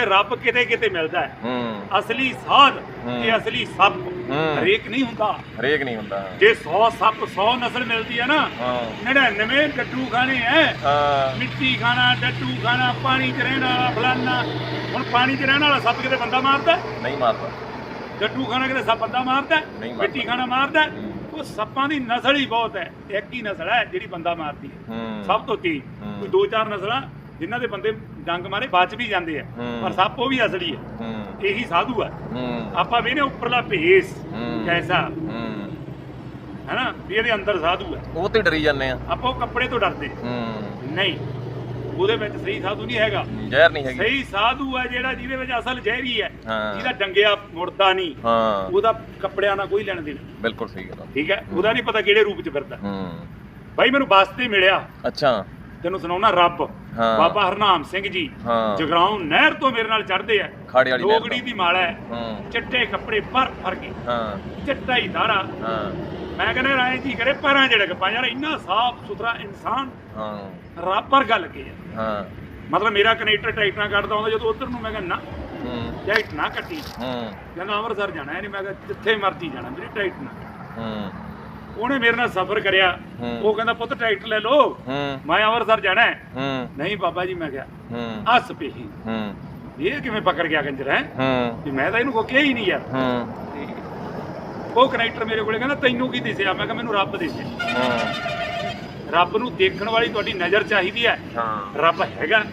ਰੱਬ ਕਿਤੇ ਕਿਤੇ ਮਿਲਦਾ ਹੈ। ਅਸਲੀ ਸਾਧ। ਤੇ ਅਸਲੀ ਸੱਪ। ਹਰੇਕ ਨਹੀਂ ਹੁੰਦਾ। ਹਰੇਕ ਨਹੀਂ ਹੁੰਦਾ। ਜੇ 100 ਸੱਪ 100 ਨਸਲ ਮਿਲਦੀ ਹੈ ਨਾ ਹਾਂ। 99 ਡੱਡੂ ਖਾਣੇ ਹੈ ਹਾਂ। ਮਿੱਟੀ ਖਾਣਾ ਡੱਡੂ ਖਾਣਾ ਪਾਣੀ 'ਚ ਰਹਿਣ ਵਾਲਾ ਫਲਾਨਾ। ਹੁਣ ਪਾਣੀ 'ਚ ਰਹਿਣ ਵਾਲਾ ਸੱਪ ਕਿਤੇ ਬੰਦਾ ਮਾਰਦਾ? ਨਹੀਂ ਮਾਰਦਾ। ਡੱਡੂ ਖਾਣਾ ਕਿਤੇ ਸੱਪ ਬੰਦਾ ਮਾਰਦਾ। ਮਿੱਟੀ ਖਾਣਾ ਮਾਰਦਾ। ਉਹ ਸੱਪਾਂ ਦੀ ਨਸਲ ਹੀ ਬਹੁਤ ਹੈ। ਇੱਕ ਹੀ ਨਸਲ ਹੈ ਜਿਹੜੀ ਬੰਦਾ ਮਾਰਦੀ ਹੈ। ਸਭ ਤੋਂ ਤੇਜ਼। ਕੋਈ ਦੋ ਚਾਰ ਨਸਲਾਂ ਜਿਨ੍ਹਾਂ ਦੇ ਬੰਦੇ ਡੰਗ ਮਾਰੇ ਬਚ ਵੀ ਜਾਂਦੇ ਆ। ਪਰ ਸੱਪ ਉਹ ਵੀ ਅਸਲੀ ਹੈ। ਇਹੀ ਸਾਧੂ ਹੂੰ। ਆਪਾਂ ਵੀ ਨੇ ਉੱਪਰਲਾ ਭੇਸ। ਕੈਸਾ। ਹੈਨਾ? ਵੀ ਇਹਦੇ ਅੰਦਰ ਸਾਧੂ ਹੈ ਉਹ ਤੇ ਡਰੀ ਜਾਂਦੇ ਆ। ਆਪਾਂ ਉਹ ਕੱਪੜੇ ਤੋਂ ਡਰਦੇ। ਨਹੀਂ। ਉਹਦੇ ਵਿੱਚ ਸਹੀ ਸਾਧੂ ਨਹੀਂ ਹੈਗਾ। ਜ਼ਹਿਰ ਨਹੀਂ ਹੈਗੀ। ਸਹੀ ਸਾਧੂ ਹੈ ਜਿਹੜਾ ਜਿਹਦੇ ਵਿੱਚ ਅਸਲ ਜ਼ਹਿਰੀ ਹੈ ਹਾਂ। ਜਿਹਦਾ ਡੰਗਿਆ ਮੁੜਦਾ ਨਹੀਂ। ਹਾਂ। ਉਹਦਾ ਕੱਪੜਿਆਂ ਨਾਲ ਕੋਈ ਲੈਣ ਦੇਣ। ਬਿਲਕੁਲ ਸਹੀ ਗੱਲ ਆ। ਠੀਕ ਹੈ ਉਹਦਾ ਨਹੀਂ ਪਤਾ ਕਿਹੜੇ ਰੂਪ 'ਚ ਫਿਰਦਾ। ਹੂੰ। ਬਾਈ ਮੈਨੂੰ ਬੱਸ ਤੇ ਮਿਲਿਆ। ਅੱਛਾ। ਤੈਨੂੰ ਸੁਣਾਉਣਾ ਰੱਬ। ਹਾਂ। ਬਾਬਾ ਹਰਨਾਮ ਸਿੰਘ ਜੀ ਹਾਂ। ਜਗਰਾਉਂ ਨਹਿਰ ਤੋਂ ਮੇਰੇ ਨਾਲ ਚੜ੍ਹਦੇ ਆ। ਖਾੜੇ ਵਾਲੀ ਨਹਿਰ ਲੋਗੜੀ ਦੀ ਮਾਲਾ ਹੈ। ਹੂੰ। ਚਿੱਟੇ ਕੱਪੜੇ ਭਰ ਭਰ ਕੇ ਹਾਂ। ਚਿੱਟਾ ਹੀ ਦਾੜਾ ਹਾਂ। ਮੈਂ ਕਹਿੰਦਾ ਰਾਏ ਜੀ ਕਰੇ ਪੈਰਾਂ ਜਿਹੜੇ ਪਾ ਯਾਰ ਇੰਨਾ ਸਾਫ਼ ਸੁਥਰਾ ਇਨਸਾਨ ਹਾਂ। ਰੱਬ ਪਰ ਗੱਲ ਕੀ ਹੈ ਹਾਂ। ਮਤਲਬ ਮੇਰਾ ਕਨੈਕਟਰ ਟਾਈਟ ਨਾ ਕੱਢਦਾ ਹੁੰਦਾ ਜਦੋਂ ਉਧਰ ਨੂੰ ਮੈਂ ਕਹਿੰਦਾ ਨਾ। ਹੂੰ। ਟਾਈਟ ਨਾ ਕੱਟੀ। ਹੂੰ। ਕਹਿੰਦਾ ਅੰਮ੍ਰਿਤਸਰ ਜਾਣਾ ਹੈ ਨਹੀਂ ਮੈਂ ਕਿਹਾ ਜਿੱਥੇ ਮਰਜ਼ੀ ਜਾਣਾ ਮੇਰੀ ਟਾਈਟ ਨਾ ਹੂੰ। ਉਹਨੇ ਮੇਰੇ ਨਾਲ ਸਫ਼ਰ ਕਰਿਆ। ਉਹ ਕਹਿੰਦਾ ਪੁੱਤ ਟਾਈਟ ਲੈ ਲਓ। ਹੂੰ। ਮੈਂ ਅੰਮ੍ਰਿਤਸਰ ਜਾਣਾ ਹੈ। ਨਹੀਂ ਬਾਬਾ ਜੀ ਮੈਂ ਕਿਹਾ ਹੱਸ ਪਈ। ਇਹ ਕਿਵੇਂ ਪਕੜ ਗਿਆ ਕੰਜਰ ਹੈ? ਵੀ ਮੈਂ ਤਾਂ ਇਹਨੂੰ ਕੋ ਕਿਹਾ ਹੀ ਨਹੀਂ ਯਾਰ। ਉਹ ਕਨੈਕਟਰ ਮੇਰੇ ਕੋਲੇ ਕਹਿੰਦਾ ਤੈਨੂੰ ਕੀ ਦਿਸਿਆ? ਮੈਂ ਕਿਹਾ ਮੈਨੂੰ ਰੱਬ ਦਿਸਿਆ। ਹੂੰ। ਰੱਬ ਨੂੰ ਦੇਖਣ ਵਾਲੀ ਤੁਹਾਡੀ ਨਜ਼ਰ ਚਾਹੀਦੀ ਹੈ। ਹਾਂ। ਰੱਬ ਹੈਗਾ।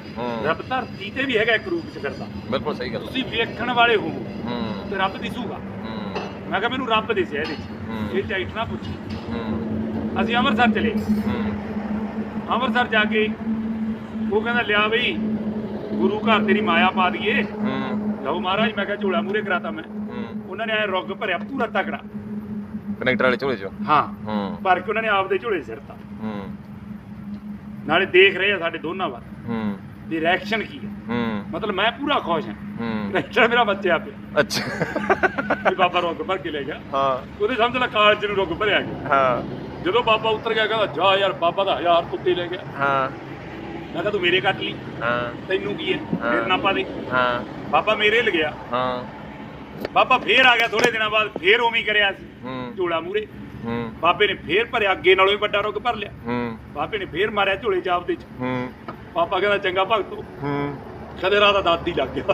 ਰੱਬ ਧਰਤੀ ਤੇ ਵੀ ਹੈਗਾ ਇੱਕ ਰੂਪ ਚ ਫਿਰਦਾ। ਬਿਲਕੁਲ ਸਹੀ ਗੱਲ। ਤੁਸੀਂ ਵੇਖਣ ਵਾਲੇ ਹੋ। ਤੇ ਰੱਬ ਦਿਸੂਗਾ। ਮੈਂ ਕਿਹਾ ਮੈਨੂੰ ਰੱਬ ਦਿਸਿਆ ਇਹਦੇ। ਚ। ਇਹ ਟਾਈਟ ਨਾ ਪੁੱਛੀ। ਅਸੀਂ ਅੰਮ੍ਰਿਤਸਰ ਚਲੇ ਅੰਮ੍ਰਿਤਸਰ ਜਾ ਕੇ ਉਹ ਕਹਿੰਦਾ ਲਿਆ ਬਈ ਗੁਰੂ ਘਰ ਤੇਰੀ ਮਾਇਆ ਪਾ ਦਈਏ। ਲਓ ਮਹਾਰਾਜ ਮੈਂ ਕਿਹਾ ਝੋਲਾ ਮੂਰੇ ਕਰਾਤਾ ਮੈਂ। ਉਹਨਾਂ ਨੇ ਐ ਰੁੱਗ ਭਰਿਆ ਪੂਰਾ ਤਕੜਾ। ਕਨੈਕਟਰ ਵਾਲੇ ਝੋਲੇ ਚੋਂ? ਹਾਂ। ਹੂੰ। ਭਰ ਕੇ ਉਹਨਾਂ ਨੇ ਆਪਦੇ ਝੋਲੇ ਸਿਰਤਾ ਨਾਲੇ ਦੇਖ ਰਹੇ ਆ ਸਾਡੇ ਦੋਨਾਂ ਵੱਲ ਦੀ ਰਿਐਕਸ਼ਨ ਕੀ ਹੈ ਹੂੰ। ਮਤਲਬ ਮੈਂ ਪੂਰਾ ਖੁਸ਼ ਹਾਂ। ਹੂੰ। ਕਨੈਕਟਰ ਮੇਰਾ ਬੱਚਿਆ ਪਿਆ ਅੱਛਾ। ਵੀ ਬਾਬਾ ਰੁੱਗ ਭਰ ਕੇ ਲੈ ਗਿਆ। ਹਾਂ। ਉਹਦੇ ਸਮਝ ਲਾ ਕਾਲਜ ਨੂੰ ਰੁੱਗ ਭਰਿਆ ਗਿਆ। ਹਾਂ। ਜਦੋਂ ਬਾਬਾ ਉੱਤਰ ਗਿਆ ਕਹਿੰਦਾ ਜਾ ਯਾਰ ਬਾਬਾ ਦਾ ਹਜ਼ਾਰ ਕੁੱਤੇ ਲੈ ਗਿਆ। ਹਾਂ। ਮੈਂ ਕਿਹਾ ਤੂੰ ਮੇਰੇ ਕੱਟ ਲਈ। ਹਾਂ। ਤੈਨੂੰ ਕੀ ਹੈ? ਹਾਂ। ਮੇਰੇ ਨਾ ਪਾ ਦੇ। ਹਾਂ। ਬਾਬਾ ਮੇਰੇ ਲ ਗਿਆ। ਹਾਂ। ਬਾਬਾ ਫੇਰ ਆ ਗਿਆ ਥੋੜੇ ਦਿਨਾਂ ਬਾਅਦ ਫੇਰ ਉਵੇਂ ਹੀ ਕਰਿਆ ਸੀ। ਹੂੰ। ਝੋਲਾ ਮੂਰੇ। ਹੂੰ। ਬਾਬੇ ਨੇ ਫੇਰ ਭਰਿਆ ਅੱਗੇ ਨਾਲੋਂ ਵੀ ਵੱਡਾ ਰੁੱਗ ਭਰ ਲਿਆ। ਹੂੰ। ਬਾਬੇ ਨੇ ਫੇਰ ਮਾਰਿਆ ਝੋਲੇ ਚ ਆਪਦੇ ਚ। ਹੂੰ। ਪਾਪਾ ਕਹਿੰਦਾ ਚੰਗਾ ਭਗਤੋ। ਹੂੰ। ਕਦੇ ਰਾਤ ਦਾ ਦਾਦੀ ਲੱਗ ਗਿਆ।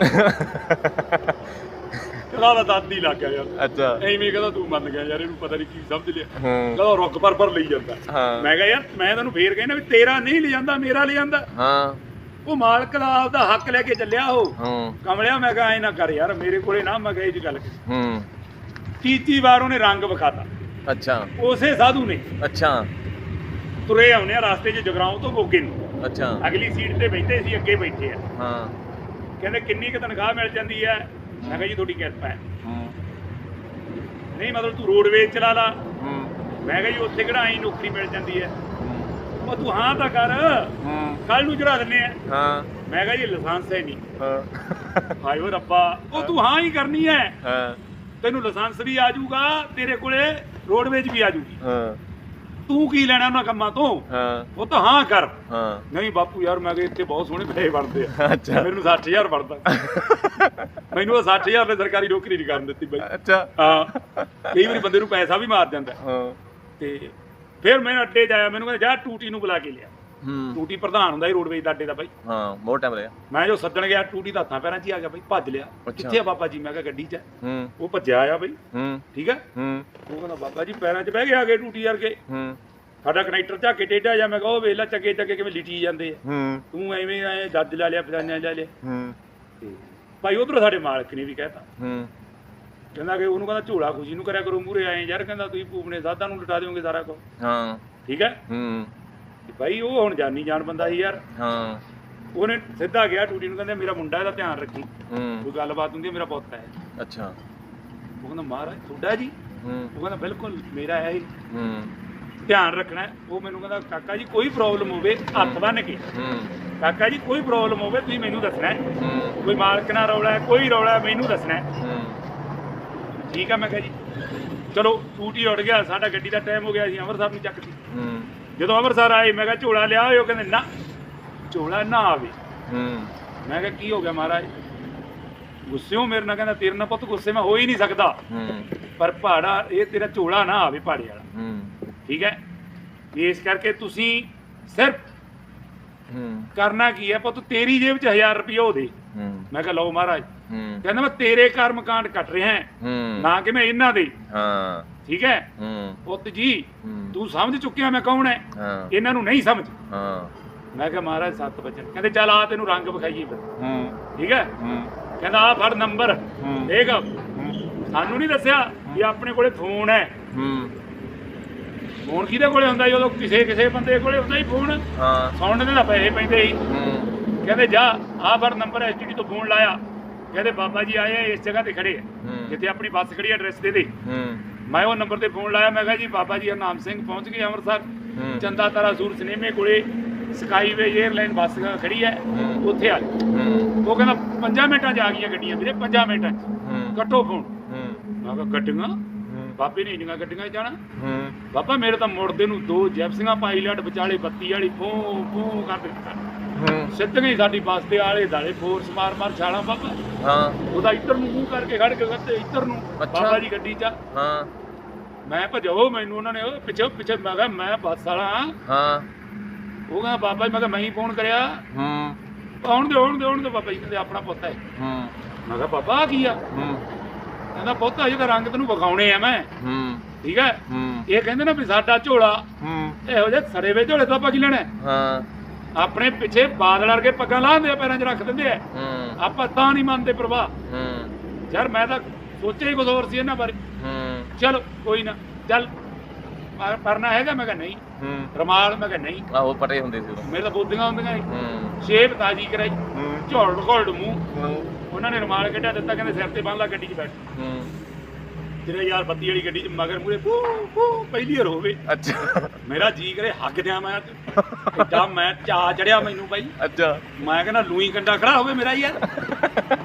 ਰਾਤ ਦਾ ਦਾਦੀ ਲੱਗ ਗਿਆ ਯਾਰ। ਅੱਛਾ। ਐਵੇਂ ਕਹਿੰਦਾ ਤੂੰ ਮੰਨ ਗਿਆ ਯਾਰ ਇਹਨੂੰ ਪਤਾ ਨਹੀਂ ਕੀ ਸਮਝ ਲਿਆ। ਕਹਿੰਦਾ ਰੁੱਗ ਪਰ ਪਰ ਲਈ ਜਾਂਦਾ। ਮੈਂ ਕਿਹਾ ਯਾਰ ਮੈਂ ਤੈਨੂੰ ਫੇਰ ਕਹਿੰਦਾ ਵੀ ਤੇਰਾ ਨਹੀਂ ਲੈ ਜਾਂਦਾ ਮੇਰਾ ਲੈ ਜਾਂਦਾ ਹਾਂ। ਉਹ ਮਾਲਕ ਦਾ ਆਪਦਾ ਹੱਕ ਲੈ ਕੇ ਚੱਲਿਆ ਉਹ। ਕਮਲਿਆ ਮੈਂ ਕਿਹਾ ਐ ਨਾ ਕਰ ਯਾਰ ਮੇਰੇ ਕੋਲੇ ਨਾ ਮੈਂ ਕਿਹਾ ਇਹ ਜੀ ਗੱਲ। ਹੂੰ। ਤੀਜੀ ਵਾਰ ਉਹਨੇ ਰੰਗ ਵਿਖਾਤਾ। ਅੱਛਾ। ਉਸੇ ਸਾਧੂ ਨੇ। ਅੱਛਾ। ਤੁਰੇ ਆਉਨੇ ਆ ਰਸਤੇ 'ਚ ਜਗਰਾਉਂ ਤੋਂ ਮੋਗੇ ਨੂੰ। ਅੱਛਾ। ਅਗਲੀ ਸੀਟ ਤੇ ਬੈਠੇ ਸੀ ਅੱਗੇ ਬੈਠੇ ਆ। ਹਾਂ। ਕਹਿੰਦੇ ਕਿੰਨੀ ਕੁ ਤਨਖਾਹ ਮਿਲ ਜਾਂਦੀ ਹੈ? ਮੈਂ ਕਿਹਾ ਜੀ ਤੁਹਾਡੀ ਕਿਰਪਾ ਹੈ। ਹੂੰ। ਨਹੀਂ ਮਤਲਬ ਤੂੰ ਰੋਡਵੇਜ਼ ਚਲਾ ਲਾ। ਹੂੰ। ਮੈਂ ਕਿਹਾ ਜੀ ਉੱਥੇ ਕਿਹੜਾ ਆਈ ਨੌਕਰੀ ਮਿਲ ਜਾਂਦੀ ਹੈ? ਉਹ ਤੂੰ ਹਾਂ ਤਾਂ ਕਰ। ਹੂੰ। ਕੱਲ ਨੂੰ ਚੜਾ ਦਿੰਨੇ ਆ। ਹਾਂ। ਮੈਂ ਕਿਹਾ ਜੀ ਲਾਇਸੈਂਸ ਹੈ ਨਹੀਂ। ਹਾਂ। ਹਾਏ ਓ ਰੱਬਾ ਉਹ ਤੂੰ ਹਾਂ ਹੀ ਕਰਨੀ ਹੈ। ਹਾਂ। ਤੈਨੂੰ ਲਾਇਸੈਂਸ ਵੀ ਆ ਜਾਊਗਾ ਤੇਰੇ ਕੋਲੇ ਰੋਡਵੇਜ਼ ਵੀ ਆ ਜਾਊਗੀ। ਹਾਂ। ਤੂੰ ਕੀ ਲੈਣਾ ਉਹਨਾਂ ਕੰਮਾਂ ਤੋਂ? ਹਾਂ। ਉਹ ਤਾਂ ਹਾਂ ਕਰ। ਹਾਂ। ਨਹੀਂ ਬਾਪੂ ਯਾਰ ਮੈਂ ਕਿਹਾ ਇੱਥੇ ਬਹੁਤ ਸੋਹਣੇ ਪੈਸੇ ਬਣਦੇ ਆ। ਅੱਛਾ। ਮੈਨੂੰ 60000 ਬਣਦਾ। ਮੈਨੂੰ ਉਹ 60000 ਨੇ ਸਰਕਾਰੀ ਨੌਕਰੀ ਨਹੀਂ ਕਰਨ ਦਿੱਤੀ ਬਾਈ। ਅੱਛਾ। ਹਾਂ। ਕਈ ਵਾਰੀ ਬੰਦੇ ਨੂੰ ਪੈਸਾ ਵੀ ਮਾਰ ਜਾਂਦਾ। ਹਾਂ। ਤੇ ਫਿਰ ਮੈਂ ਅੱਡੇ ਜਾਇਆ ਮੈਨੂੰ ਕਹਿੰਦਾ ਜਾ ਟੂਟੀ ਨੂੰ ਬੁਲਾ ਕੇ ਲਿਆ। ਹੂੰ। ਟੂਟੀ ਪ੍ਰਧਾਨ ਹੁੰਦਾ ਸੀ ਰੋਡਵੇਜ਼ ਦਾ ਅੱਡੇ ਦਾ ਬਾਈ। ਹਾਂ ਬਹੁਤ ਟਾਈਮ ਲਿਆ ਮੈਂ ਜੋ ਸੱਦਣ ਗਿਆ ਟੂਟੀ ਦਾ ਹੱਥਾਂ ਪੈਰਾਂ 'ਚ ਹੀ ਆ ਗਿਆ ਬਾਈ ਭੱਜ ਲਿਆ। ਕਿੱਥੇ ਆ ਬਾਬਾ ਜੀ? ਮੈਂ ਕਿਹਾ ਗੱਡੀ 'ਚ ਹੈ। ਹੂੰ। ਉਹ ਭੱਜਿਆ ਆ ਬਾਈ। ਹੂੰ। ਠੀਕ ਹੈ? ਹੂੰ। ਉਹ ਕਹਿੰਦਾ ਬਾਬਾ ਜੀ ਪੈਰਾਂ 'ਚ ਬਹਿ ਗਿਆ ਅੱਗੇ ਟੂਟੀ ਕਰਕੇ ਹੂੰ। ਸਾਡਾ ਕਨੈਕਟਰ ਝਾਕੇ ਟੇਢਾ ਜਾ ਮੈਂ ਕਿਹਾ ਉਹ ਵੇਖ ਲੈ ਚੱਕੇ ਚੱਕੇ ਕਿਵੇਂ ਲਿਟੀ ਜਾਂਦੇ ਆ। ਹੂੰ। ਤੂੰ ਐਵੇਂ ਐ ਜੱਜ ਲਾ ਲਿਆ ਪਜਾਨਿਆਂ ਲੈ ਲਿਆ। ਹੂੰ। ਤੇ ਭਾਈ ਉਧਰੋਂ ਸਾਡੇ ਮਾਲਕ ਨੇ ਵੀ ਕਹਿਤਾ। ਹੂੰ। ਕਹਿੰਦਾ ਕਿ ਉਹਨੂੰ ਕਹਿੰਦਾ ਝੋਲਾ ਖੁਸ਼ੀ ਨੂੰ ਕਰਿਆ ਕਰੋ ਮੂਰੇ ਆਏ ਯਾਰ ਕਹਿੰਦਾ ਤੁਸੀਂ ਭੂਪਨੇ ਸਾਧਾਂ ਨੂੰ ਲਟਾ ਦਿਓਗੇ ਸਾਰਾ ਕੁਝ ਹਾਂ। ਠੀਕ ਹੈ? ਹੂੰ। ਭਾਈ ਉਹ ਹੁਣ ਜਾਨੀ ਜਾਣ ਬੰਦਾ ਸੀ ਯਾਰ। ਹਾਂ। ਉਹਨੇ ਸਿੱਧਾ ਗਿਆ ਟੂਟੀ ਨੂੰ ਕਹਿੰਦਾ ਮੇਰਾ ਮੁੰਡਾ ਇਹਦਾ ਧਿਆਨ ਰੱਖੀ। ਹੂੰ। ਕੋਈ ਗੱਲਬਾਤ ਹੁੰਦੀ ਹੈ ਮੇਰਾ ਪੁੱਤ ਹੈ। ਅੱਛਾ। ਉਹ ਕਹਿੰਦਾ ਮਹਾਰਾਜ ਤੁਹਾਡਾ ਜੀ? ਹੂੰ। ਉਹ ਕਹਿੰਦਾ ਬਿਲਕੁਲ ਮੇਰਾ ਹੈ ਹੀ ਹੂੰ। ਧਿਆਨ ਰੱਖਣਾ ਹੈ। ਉਹ ਮੈਨੂੰ ਕਹਿੰਦਾ ਕਾਕਾ ਜੀ ਕੋਈ ਪ੍ਰੋਬਲਮ ਹੋਵੇ ਹੱਥ ਬੰਨ ਕੇ। ਹੂੰ। ਕਾਕਾ ਜੀ ਕੋਈ ਪ੍ਰੋਬਲਮ ਹੋਵੇ ਤੁਸੀਂ ਮੈਨੂੰ ਦੱਸਣਾ ਹੈ। ਹੂੰ। ਕੋਈ ਮਾਲਕ ਨਾਲ ਰੌਲਾ ਹੈ ਕੋਈ ਰੌਲਾ ਹੈ, ਮੈਨੂੰ ਦੱਸਣਾ ਹੈ। ਹੂੰ। ਠੀਕ ਹੈ ਮੈਂ ਕਿਹਾ ਜੀ। ਚਲੋ ਟੂਟੀ ਉੱਡ ਗਿਆ ਸਾਡਾ ਗੱਡੀ ਦਾ ਟਾਈਮ ਹੋ ਗਿਆ ਸੀ ਅੰਮ੍ਰਿਤਸਰ ਨੂੰ ਚੱਕਦੀ ਹੂੰ। ਜਦੋਂ ਅੰਮ੍ਰਿਤਸਰ ਆਏ ਮੈਂ ਕਿਹਾ ਝੋਲਾ ਲਿਆ ਉਹ ਕਹਿੰਦੇ ਨਾ ਝੋਲਾ ਨਾ ਆਵੇ। ਹੂੰ। ਮੈਂ ਕਿਹਾ ਕੀ ਹੋ ਗਿਆ ਮਹਾਰਾਜ? ਗੁੱਸਿਓ ਮੇਰੇ ਨਾਲ? ਕਹਿੰਦਾ ਤੇਰੇ ਨਾਲ ਪੁੱਤ ਗੁੱਸੇ ਮੈਂ ਹੋ ਹੀ ਨਹੀਂ ਸਕਦਾ। ਹੂੰ। ਪਰ ਪਹਾੜਾ ਇਹ ਤੇਰਾ ਝੋਲਾ ਨਾ ਆਵੇ ਪਹਾੜੇ ਵਾਲਾ। ਹੂੰ। ਠੀਕ ਹੈ? ਇਸ ਕਰਕੇ ਤੁਸੀਂ ਸਿਰਫ ਹੂੰ। ਕਰਨਾ ਕੀ ਹੈ ਪੁੱਤ? ਤੇਰੀ ਜੇਬ 'ਚ 1000 ਰੁਪਏ ਹੋ ਦੇ। ਹੂੰ। ਮੈਂ ਕਿਹਾ ਲਓ ਮਹਾਰਾਜ। ਹੂੰ। ਕਹਿੰਦਾ ਮੈਂ ਤੇਰੇ ਕਰਮ ਕਾਂਡ ਕੱਟ ਰਿਹਾ ਹੂੰ। ਨਾ ਕਿ ਮੈਂ ਇਹਨਾਂ ਦੇ। ਹਾਂ। ਠੀਕ ਹੈ? ਹੂੰ। ਪੁੱਤ ਜੀ ਹੂੰ। ਤੂੰ ਸਮਝ ਚੁੱਕਿਆ ਮੈਂ ਕੌਣ ਹੈ? ਹਾਂ। ਇਹਨਾਂ ਨੂੰ ਨਹੀਂ ਸਮਝ। ਹਾਂ। ਮੈਂ ਕਿਹਾ ਮਹਾਰਾਜ ਸੱਤ ਵਚਨ ਕਹਿੰਦੇ ਚੱਲ ਆ ਤੈਨੂੰ ਰੰਗ ਵਿਖਾਈਏ ਫਿਰ। ਹੂੰ। ਠੀਕ ਹੈ? ਹੂੰ। ਕਹਿੰਦਾ ਆ ਫੜ ਨੰਬਰ। ਹੂੰ। ਦੇਖ। ਸਾਨੂੰ ਨਹੀਂ ਦੱਸਿਆ ਕਿ ਆਪਣੇ ਕੋਲੇ ਫੋਨ ਹੈ। ਹੂੰ। ਫੋਨ ਕਿਹਦੇ ਕੋਲੇ ਹੁੰਦਾ? ਜਦੋਂ ਕਿਸੇ ਕਿਸੇ ਬੰਦੇ ਕੋਲੇ ਹੁੰਦਾ ਹੀ ਫੋਨ। ਹਾਂ। ਸੁਣਨ ਦੇ ਤਾਂ ਪੈਸੇ ਪੈਂਦੇ ਹੀ। ਹੂੰ। ਕਹਿੰਦੇ ਜਾ ਆ ਫੜ ਨੰਬਰ ਐਸਟੀਡੀ ਤੋਂ ਫੋਨ ਲਾਇਆ। ਕਹਿੰਦੇ ਬਾਬਾ ਜੀ ਆਏ ਆ ਇਸ ਜਗ੍ਹਾ ਤੇ ਖੜੇ ਆ। ਹੂੰ। ਜਿੱਥੇ ਆਪਣੀ ਬੱਸ ਖੜੀ ਐਡਰੈਸ ਦੇ ਦੇ। ਹੂੰ। ਮੈਂ ਉਹ ਨੰਬਰ ਤੇ ਫੋਨ ਲਾਇਆ ਮੈਂ ਕਿਹਾ ਜੀ ਬਾਬਾ ਜੀ ਹਰਨਾਮ ਸਿੰਘ ਪਹੁੰਚ ਗਏ ਅੰਮ੍ਰਿਤਸਰ। ਚੰਦਾ ਤਾਰਾ ਸੂਰ ਸਿਨੇਮੇ ਕੋਲੇ ਸਕਾਈਵੇ 에ਅਰਲਾਈਨ ਬੱਸ ਖੜੀ ਹੈ। ਉੱਥੇ ਆ ਜਾਓ। ਉਹ ਕਹਿੰਦਾ 5 ਮਿੰਟਾਂ 'ਚ ਆ ਗਈਆਂ ਗੱਡੀਆਂ ਵੀਰੇ 5 ਮਿੰਟਾਂ 'ਚ। ਕੱਟੋ ਫੋਨ। ਮੈਂ ਕਿਹਾ ਗੱਡੀਆਂ? ਬਾਬੇ ਨੇ ਇੰਨੀਆਂ ਗੱਡੀਆਂ 'ਚ ਜਾਣਾ? ਬਾਬਾ ਮੇਰੇ ਤਾਂ ਮੁੜਦੇ ਨੂੰ ਦੋ ਜੈਪਸੀਆਂ ਪਾਇਲਟ ਵਿਚਾਲੇ ਬੱਤੀ ਵਾਲੀ ਫੂ ਫੂ ਕਰ ਦਿੱਤਾ। ਸਿੱਧੀਆਂ ਹੀ ਸਾਡੀ ਬੱਸ ਦੇ ਆਲੇ ਦਾਲੇ ਫੋਰਸ ਮਾਰ ਮਾਰ ਛਾਲਾਂ ਬਾਬਾ। ਹਾਂ। ਉਹਦਾ ਇੱਧਰ ਨੂੰ ਮੂੰਹ ਕਰਕੇ ਖੜ ਕੇ ਕਹਿੰਦੇ ਇੱਧਰ ਨੂੰ। ਬਾਬਾ ਜੀ ਗੱਡੀ 'ਚ। ਹਾਂ। ਮੈਂ ਭਜਾਓ ਮੈਨੂੰ ਉਹਨਾਂ ਨੇ ਉਹ ਪਿੱਛੇ ਪਿੱਛੇ ਮੈਂ ਕਿਹਾ ਮੈਂ ਬੱਸ ਵਾਲਾ ਹਾਂ। ਹਾਂ। ਉਹ ਕਹਿੰਦਾ ਬਾਬਾ ਜੀ ਮੈਂ ਕਿਹਾ ਮੈਂ ਹੀ ਫੋਨ ਕਰਿਆ। ਹੂੰ। ਆਉਣ ਦੇ ਆਉਣ ਦੇ ਆਉਣ ਦੇ ਬਾਬਾ ਜੀ ਕਹਿੰਦੇ ਆਪਣਾ ਪੁੱਤ ਹੈ। ਹੂੰ। ਮੈਂ ਕਿਹਾ ਬਾਬਾ ਆਹ ਕੀ ਆ? ਹੂੰ। ਕਹਿੰਦਾ ਪੁੱਤ ਅਜੇ ਤਾਂ ਰੰਗ ਤੈਨੂੰ ਵਿਖਾਉਣੇ ਆ ਮੈਂ। ਹੂੰ। ਠੀਕ ਹੈ? ਹੂੰ। ਇਹ ਕਹਿੰਦੇ ਨਾ ਵੀ ਸਾਡਾ ਝੋਲਾ ਹੂੰ। ਇਹੋ ਜਿਹੇ ਸੜੇ ਵੇ ਝੋਲੇ ਤੋਂ ਆਪਾਂ ਕੀ ਲੈਣਾ ਹੈ? ਹਾਂ। ਆਪਣੇ ਪਿੱਛੇ ਬਾਦਲ ਵਰਗੇ ਪੱਗਾਂ ਲਾਉਂਦੇ ਆ ਪੈਰਾਂ 'ਚ ਰੱਖ ਦਿੰਦੇ ਆ। ਹੂੰ। ਆਪਾਂ ਤਾਂ ਨਹੀਂ ਮੰਨਦੇ ਪ੍ਰਭਾ ਹੂੰ। ਯਾਰ ਮੈਂ ਤਾਂ ਸੋਚਿਆ ਹੀ ਕੁਝ ਹੋਰ ਸੀ ਇਹਨਾਂ ਬਾਰੇ। ਹੂੰ। ਚਲ ਕੋਈ ਨਾ। ਚੱਲ ਪਰ- ਪਰਨਾ ਹੈਗਾ? ਮੈਂ ਕਿਹਾ ਨਹੀਂ। ਹੂੰ। ਰਮਾਲ ਮੈਂ ਕਿਹਾ ਨਹੀਂ। ਆਹੋ ਪਟੇ ਹੁੰਦੇ ਸੀ ਉਦੋਂ। ਮੇਰੇ ਤਾਂ ਬੋਦੀਆਂ ਹੁੰਦੀਆਂ ਸੀ। ਹੂੰ। ਸ਼ੇਪ ਤਾਜੀ ਕਰਾਈ। ਹੂੰ। ਝੋਲ ਘੋਲ ਮੂੰਹ ਉਹਨਾਂ ਨੇ ਰਮਾਲ ਕੱਢਿਆ ਦਿੱਤਾ ਕਹਿੰਦੇ ਸਿਰ ਤੇ ਬੰਨ ਲਾ ਗੱਡੀ 'ਚ ਬੈਠ। ਹੂੰ। ਤੇਰੇ ਯਾਰ ਬੱਤੀ ਵਾਲੀ ਗੱਡੀ 'ਚ ਮਗਰ ਮੂਰੇ ਪੂ ਪੂ ਪਹਿਲੀ ਵਾਰ ਹੋਵੇ। ਅੱਛਾ। ਮੇਰਾ ਜੀ ਕਰੇ ਹੱਗ ਦਿਆਂ ਮੈਂ। ਏਡਾ ਮੈਂ ਚਾ ਚੜਿਆ ਮੈਨੂੰ ਬਾਈ। ਅੱਛਾ। ਮੈਂ ਕਹਿੰਦਾ ਲੂਈ ਕੰਡਾ ਖੜਾ ਹੋਵੇ ਮੇਰਾ ਯਾਰ।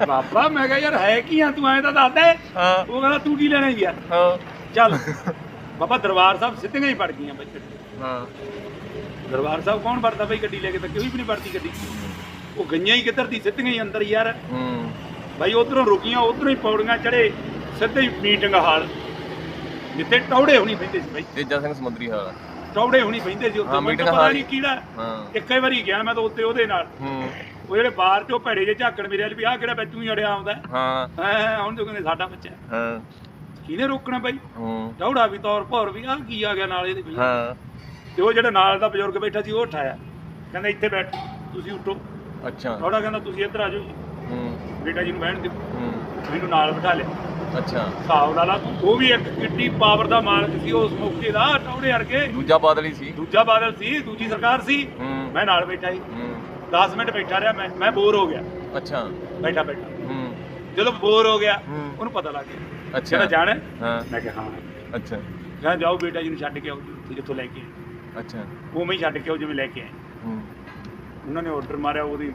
ਬਾਬਾ ਮੈਂ ਕਿਹਾ ਯਾਰ ਹੈ ਕੀ ਆ? ਤੂੰ ਐਂ ਤਾਂ ਦੱਸ ਦੇ। ਹਾਂ। ਉਹ ਕਹਿੰਦਾ ਤੂੰ ਕੀ ਲੈਣਾ ਯਾਰ ਹਾਂ। ਚੱਲ। ਬਾਬਾ ਦਰਬਾਰ ਸਾਹਿਬ ਸਿੱਧੀਆਂ ਹੀ ਪੜ ਗਈਆਂ ਬਈ ਹਾਂ। ਦਰਬਾਰ ਸਾਹਿਬ ਕੌਣ ਵੜਦਾ ਬਈ ਗੱਡੀ ਲੈ ਕੇ? ਤਾਂ ਕੋਈ ਵੀ ਨਹੀਂ ਵੜਦੀ ਗੱਡੀ। ਉਹ ਗਈਆਂ ਹੀ ਕਿੱਧਰ ਦੀ? ਸਿੱਧੀਆਂ ਹੀ ਅੰਦਰ ਯਾਰ। ਹੂੰ। ਬਾਈ ਉਧਰੋਂ ਰੁਕੀਆਂ ਉਧਰੋਂ ਹੀ ਪੌੜੀਆਂ ਚੜੇ ਸਿੱਧੇ ਹੀ ਮੀਟਿੰਗ ਹਾਲ। ਜਿੱਥੇ ਟੌੜੇ ਹੋਣੀ ਪੈਂਦੇ ਸੀ ਬਾਈ। ਤੇਜਾ ਸਿੰਘ ਸਮੁੰਦਰੀ ਹਾਲ ਟੌੜੇ ਹੋਣੀ ਪੈਂਦੇ ਸੀ ਉੱਥੇ। ਮੈਨੂੰ ਪਤਾ ਹਾਲ ਨਹੀਂ ਕਿਹੜਾ। ਹਾਂ। ਇੱਕੇ ਵਾਰੀ ਗਿਆ ਮੈਂ ਤਾਂ ਉੱਤੇ ਉਹਦੇ ਨਾਲ। ਉਹ ਜਿਹੜੇ ਬਾਹਰ ਚੋਂ ਭੈੜੇ ਜੇ ਝਾਕਣ ਮੇਰੇ ਵਾਲ ਵੀ ਆਹ ਕਿਹੜਾ ਬੱਚੂ ਹੀ ਅੜਿਆ ਆਉਂਦਾ। ਹਾਂ। ਹੈ ਹੁਣ ਜੋ ਕਹਿੰਦੇ ਸਾਡਾ ਬੱਚਾ। ਹੈ। ਕਿਹਨੇ ਰੋਕਣਾ ਬਾਈ? ਹੂੰ। ਟੌੜਾ ਵੀ ਤੌਰ ਭੌਰ ਵੀ ਆਹ ਕੀ ਆ ਗਿਆ ਨਾਲ ਇਹਦੇ ਵੀ ਹਾਂ। ਤੇ ਉਹ ਜਿਹੜਾ ਨਾਲ ਦਾ ਬਜ਼ੁਰਗ ਬੈਠਾ ਸੀ ਉਹ ਉਠਾਇਆ। ਕਹਿੰਦਾ ਇੱਥੇ ਬੈਠ ਤੁਸੀਂ ਉੱਠੋ। ਅੱਛਾ। ਟੌੜਾ ਕਹਿੰਦਾ ਤੁਸੀਂ ਇੱਧਰ ਆ ਜਾਓ ਹੂੰ। ਬੇਟਾ ਜੀ ਨੂੰ ਬਹਿਣ ਦਿਓ। ਹੂੰ। ਮੈਨੂੰ ਨਾਲ ਬਿਠਾ ਲਿਆ। ਅੱਛਾ। ਹਿਸਾਬ ਲਾ ਲਾ ਤੂੰ ਉਹ ਵੀ ਇੱਕ ਕਿੱਡੀ ਪਾਵਰ ਦਾ ਮਾਲਕ ਸੀ ਉਸ ਮੌਕੇ ਦਾ ਟੌੜੇ ਵਰਗੇ ਦੂਜਾ ਬਾਦਲ ਹੀ ਸੀ। ਦੂਜਾ ਬਾਦਲ ਸੀ ਦੂਜੀ ਸਰਕਾਰ ਸੀ। ਹੂੰ। ਮੈਂ ਨਾਲ ਬੈਠਾ ਸੀ ਹੂੰ। 10 ਮਿੰਟ ਬੈਠਾ ਰਿਹਾ ਮੈਂ ਮੈਂ ਬੋਰ ਹੋ ਗਿਆ। ਅੱਛਾ। ਬੈਠਾ ਬੈਠਾ। ਹੂੰ। ਜਦੋਂ ਬੋਰ ਹੋ ਗਿਆ ਹੂੰ। ਉਹਨੂੰ ਪਤਾ ਲੱਗ ਗਿਆ। ਅੱਛਾ। ਕਹਿੰਦਾ ਜਾਣਾ ਹੈ? ਹਾਂ। ਮੈਂ ਕਿਹਾ ਹਾਂ। ਅੱਛਾ। ਕਹਿੰਦਾ ਜਾਓ ਬੇਟਾ ਜੀ ਨੂੰ ਛੱਡ ਕੇ ਆਓ ਤੁਸੀਂ ਜਿੱਥੋਂ ਲੈ ਕੇ ਆਏ। ਅੱਛਾ। ਉਵੇਂ ਹੀ ਛੱਡ ਕੇ ਆਓ ਜਿਵੇਂ ਲੈ ਕੇ ਆਏ। ਹੂੰ। ਉਹਨਾਂ ਨੇ ਆਰਡਰ ਮਾਰਿਆ ਉਹਦੀ